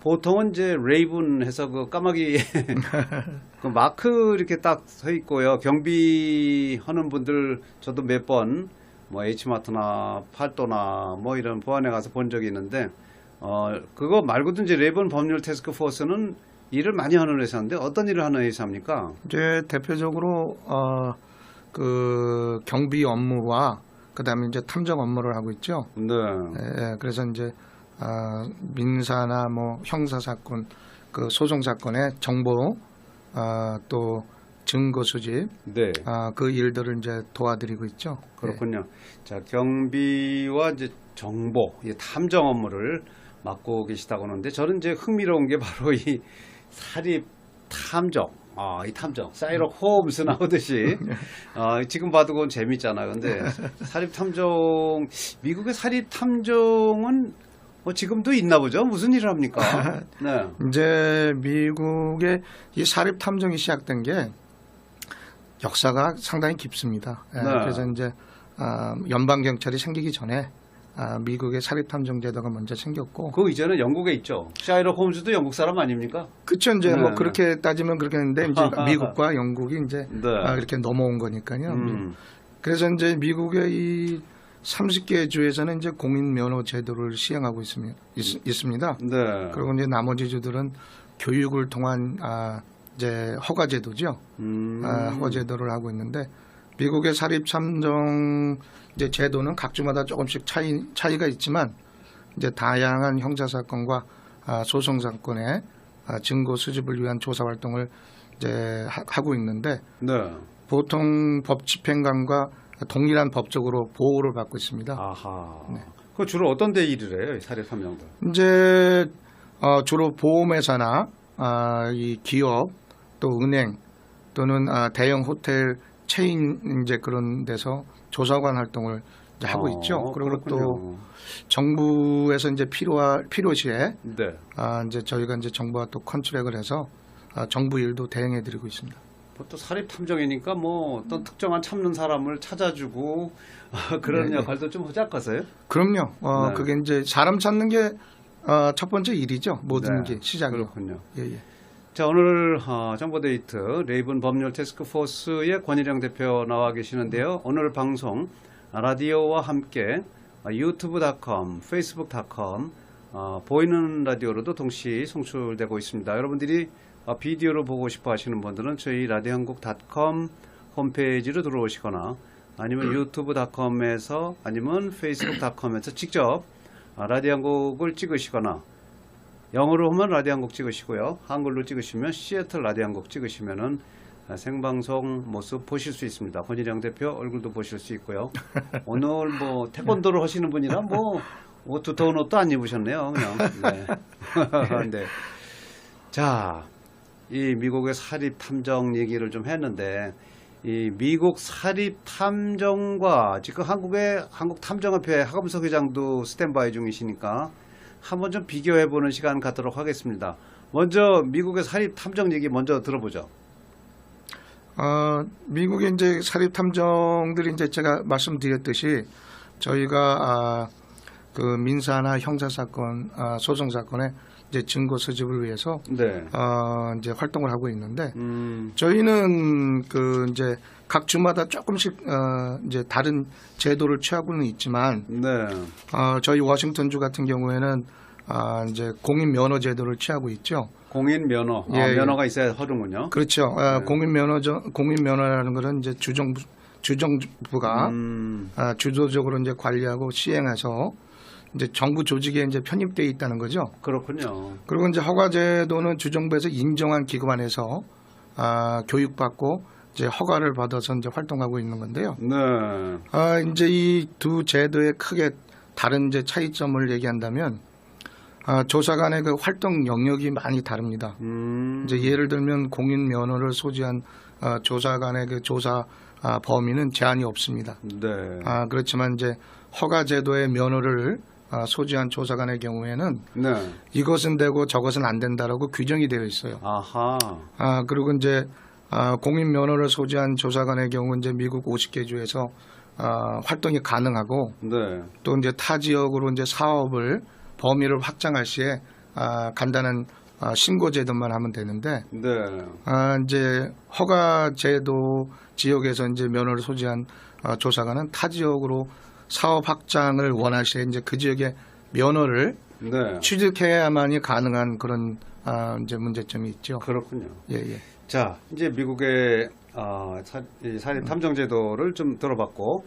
보통은 이제 레이븐 해서 그 까마귀 그 마크 이렇게 딱 서 있고요. 경비 하는 분들 저도 몇 번 뭐 H마트나 팔도나 뭐 이런 보안에 가서 본 적이 있는데 어 그거 말고도 이제 레이븐 법률 태스크 포스는 일을 많이 하는 회사인데 어떤 일을 하는 회사입니까? 이제 대표적으로 어, 그 경비 업무와 그다음에 이제 탐정 업무를 하고 있죠. 네. 예, 예, 그래서 이제 아, 민사나 뭐 형사 사건, 그 소송 사건의 정보, 아, 또 증거 수집, 네. 아, 그 일들을 이제 도와드리고 있죠. 그렇군요. 자, 경비와 이제 정보, 이 탐정 업무를 맡고 계시다고 하는데 저는 이제 흥미로운 게 바로 이 사립 탐정. 아, 이 탐정. 사이럭 홈스 나오듯이. 아, 지금 봐도 그건 재밌잖아요. 근데 사립 탐정, 미국의 사립 탐정은 뭐 지금도 있나 보죠? 무슨 일을 합니까? 네. 예. 이제 미국의 이 사립 탐정이 시작된 게 역사가 상당히 깊습니다. 예, 네. 그래서 이제 아, 연방 경찰이 생기기 전에 아, 미국의 사립 탐정 제도가 먼저 생겼고 그 이전에 영국에 있죠. 샤이럭 홈즈도 영국 사람 아닙니까? 그쵸 이제 네, 뭐 네. 그렇게 따지면 그렇겠는데 이제 미국과 영국이 이제 네. 아, 이렇게 넘어온 거니까요. 음. 그래서 이제 미국의 이 30개 주에서는 이제 공인 면허 제도를 시행하고 있습니다. 있, 있습니다. 네. 그리고 이제 나머지 주들은 교육을 통한 아, 이제 허가 제도죠. 음. 아, 허가 제도를 하고 있는데 미국의 사립 참정 이제 제도는 각 주마다 조금씩 차이 차이가 있지만 이제 다양한 형사 사건과 아, 소송 사건의 아, 증거 수집을 위한 조사 활동을 이제 하, 하고 있는데 네. 보통 법 집행관과 동일한 법적으로 보호를 받고 있습니다. 아하. 네. 그 주로 어떤 데 일을 해요? 이 사립 탐정들. 이제 어, 주로 보험회사나 아, 이 기업 또 은행 또는 아, 대형 호텔 체인 이제 그런 데서 조사관 활동을 하고 아, 있죠. 그리고 또. 정부에서 이제 필요하 필요시에 네. 아, 이제 저희가 이제 정부와 또 컨트랙을 해서 아, 정부 일도 대행해 드리고 있습니다. 뭐또 사립 탐정이니까 뭐 어떤 특정한 참는 사람을 찾아주고 그런 네, 네. 역할도 좀 하지 않겠어요? 그럼요. 어, 네. 그게 이제 사람 찾는 게 어, 첫 번째 일이죠. 모든 네, 게 시작이. 그렇군요. 예, 예. 자 오늘 어, 정보데이트 레이븐 법률 테스크포스의 권일영 대표 나와 계시는데요. 오늘 방송 라디오와 함께 어, 유튜브.com, 페이스북.com 어, 보이는 라디오로도 동시 송출되고 있습니다. 여러분들이 어, 비디오로 보고 싶어 하시는 분들은 저희 라디오한국.com 홈페이지로 들어오시거나 아니면 유튜브.com에서 아니면 페이스북.com에서 직접 어, 라디오한국을 찍으시거나 영어로 하면 라디오 한곡 찍으시고요. 한글로 찍으시면 시애틀 라디오 한곡 찍으시면은 아, 생방송 모습 보실 수 있습니다. 권일영 대표 얼굴도 보실 수 있고요. 오늘 뭐 태권도를 하시는 분이라 뭐, 뭐 두터운 옷도 안 입으셨네요. 그냥. 네. 네. 자, 이 미국의 사립 탐정 얘기를 좀 했는데 이 미국 사립 탐정과 지금 한국의 한국 탐정협회 하검석 회장도 스탠바이 중이시니까 한번 좀 비교해 보는 시간 갖도록 하겠습니다. 먼저 미국의 사립 탐정 얘기 먼저 들어보죠. 어, 미국의 이제 사립 탐정들이 이제 제가 말씀드렸듯이 저희가 아, 그 민사나 형사 사건, 아, 소송 사건의 이제 증거 수집을 위해서 네. 어, 이제 활동을 하고 있는데 음, 저희는 그 이제 각 주마다 조금씩 어, 이제 다른 제도를 취하고는 있지만 네. 어, 저희 워싱턴 주 같은 경우에는 아, 이제 공인 면허 제도를 취하고 있죠. 공인 면허. 아, 예, 예. 면허가 있어야 하는군요. 그렇죠. 아, 네. 공인 면허 공인 면허라는 것은 이제 주정부 주정부가 음, 아, 주도적으로 이제 관리하고 시행해서 이제 정부 조직에 이제 편입돼 있다는 거죠. 그렇군요. 그리고 이제 허가제도는 주정부에서 인정한 기관 안에서 아, 교육받고 이제 허가를 받아서 이제 활동하고 있는 건데요. 네. 아, 이제 이 두 제도의 크게 다른 이제 차이점을 얘기한다면 아, 조사관의 그 활동 영역이 많이 다릅니다. 음, 이제 예를 들면 공인 면허를 소지한 아, 조사관의 그 조사 아, 범위는 제한이 없습니다. 네. 아, 그렇지만 이제 허가 제도의 면허를 아, 소지한 조사관의 경우에는 네. 이것은 되고 저것은 안 된다라고 규정이 되어 있어요. 아하. 아, 그리고 이제 아, 공인 면허를 소지한 조사관의 경우 이제 미국 50개 주에서 아, 활동이 가능하고 네. 또 이제 타 지역으로 이제 사업을 범위를 확장할 시에 아, 간단한 아, 신고 제도만 하면 되는데 네. 아, 이제 허가 제도 지역에서 이제 면허를 소지한 아, 조사관은 타 지역으로 사업 확장을 원하시에 이제 그 지역의 면허를 네. 취득해야만이 가능한 그런 아, 이제 문제점이 있죠. 그렇군요. 예, 예. 자, 이제 미국의 어, 사, 이 사립 탐정 제도를 좀 들어봤고